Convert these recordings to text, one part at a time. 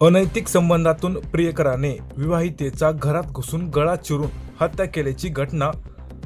अनैतिक संबंधातून प्रियकराने विवाहितेचा घरात घुसून गळा चिरून हत्या केल्याची घटना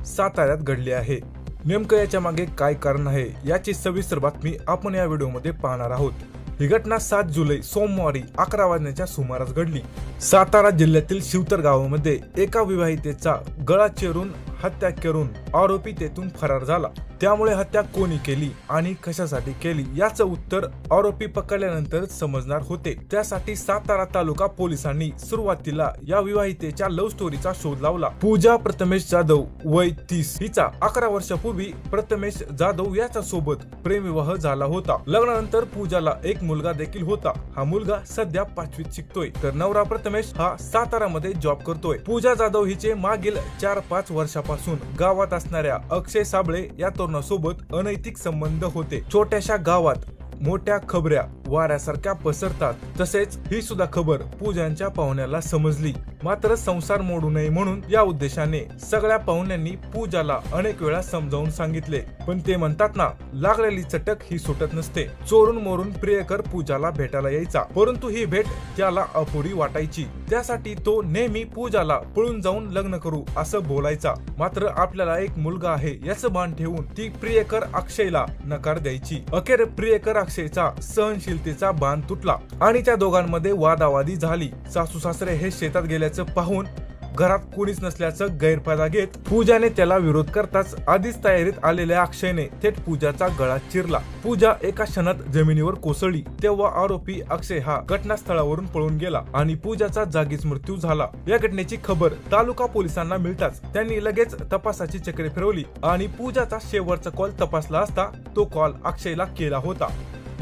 साताऱ्यात घडली आहे. नेमकं याच्या मागे काय कारण आहे याची सविस्तर बातमी आपण या व्हिडिओमध्ये पाहणार आहोत. ही घटना सात जुलै सोमवारी अकरा वाजण्याच्या सुमारास घडली. सातारा जिल्ह्यातील शिवतर गावामध्ये एका विवाहितेचा गळा चिरून हत्या करून आरोपी तेथून फरार झाला. त्यामुळे हत्या कोणी केली आणि कशासाठी केली याचं उत्तर आरोपी पकडल्यानंतरच समजणार होते. त्यासाठी सातारा तालुका पोलिसांनी सुरुवातीला या विवाहितेच्या लव्ह स्टोरीचा शोध लावला. पूजा प्रथमेश जाधव वय तीस हिचा अकरा वर्षापूर्वी प्रथमेश जाधव याच्या सोबत प्रेमविवाह झाला होता. लग्नानंतर पूजाला एक मुलगा देखील होता. हा मुलगा सध्या पाचवीत शिकतोय. तर नवरा प्रथमेश हा सातारामध्ये जॉब करतोय. पूजा जाधव हिचे मागील चार पाच वर्षापासून गावात असणाऱ्या अक्षय साबळे या तरुणासोबत अनैतिक संबंध होते. छोट्याशा गावात मोठ्या खबऱ्या. वाऱ्यासारख्या पसरतात. तसेच ही सुद्धा खबर पूजांच्या पाहुण्याला समजली. मात्र संसार मोडू नये म्हणून या उद्देशाने सगळ्या पाहुण्यांनी पूजाला अनेक वेळा समजावून सांगितले. पण ते म्हणतात ना लागलेली चटक ही सुटत नसते. चोरून मोरून प्रियकर पूजाला भेटायला यायचा. परंतु ही भेट त्याला अपुरी वाटायची. त्यासाठी तो नेहमी पूजाला पळून जाऊन लग्न करू असं बोलायचा. मात्र आपल्याला एक मुलगा आहे याचं भान ठेवून ती प्रियकर अक्षयला नकार द्यायची. अखेर प्रियकर अक्षयचा सहनशील सहनशीलतेचा बाण तुटला आणि त्या दोघांमध्ये वादावादी झाली. सासू सासरे हे शेतात गेल्याचं पाहून घरात कोणीच नसल्याचं गैरफायदा घेत पूजाने त्याला विरोध करताच आधीच तयारीत आलेल्या अक्षयने थेट पूजाचा गळा चिरला. पूजा एका क्षणात जमिनीवर कोसळली. तेव्हा आरोपी अक्षय हा घटनास्थळावरून पळून गेला आणि पूजाचा जागीच मृत्यू झाला. या घटनेची खबर तालुका पोलिसांना मिळताच त्यांनी लगेच तपासाची चक्रे फिरवली आणि पूजाचा शेवटचा कॉल तपासला असता तो कॉल अक्षयला केला होता.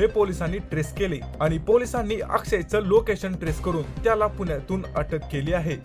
हे पोलिसांनी ट्रेस केले आणि पोलिसांनी अक्षयचं लोकेशन ट्रेस करून त्याला पुण्यातून अटक केली आहे.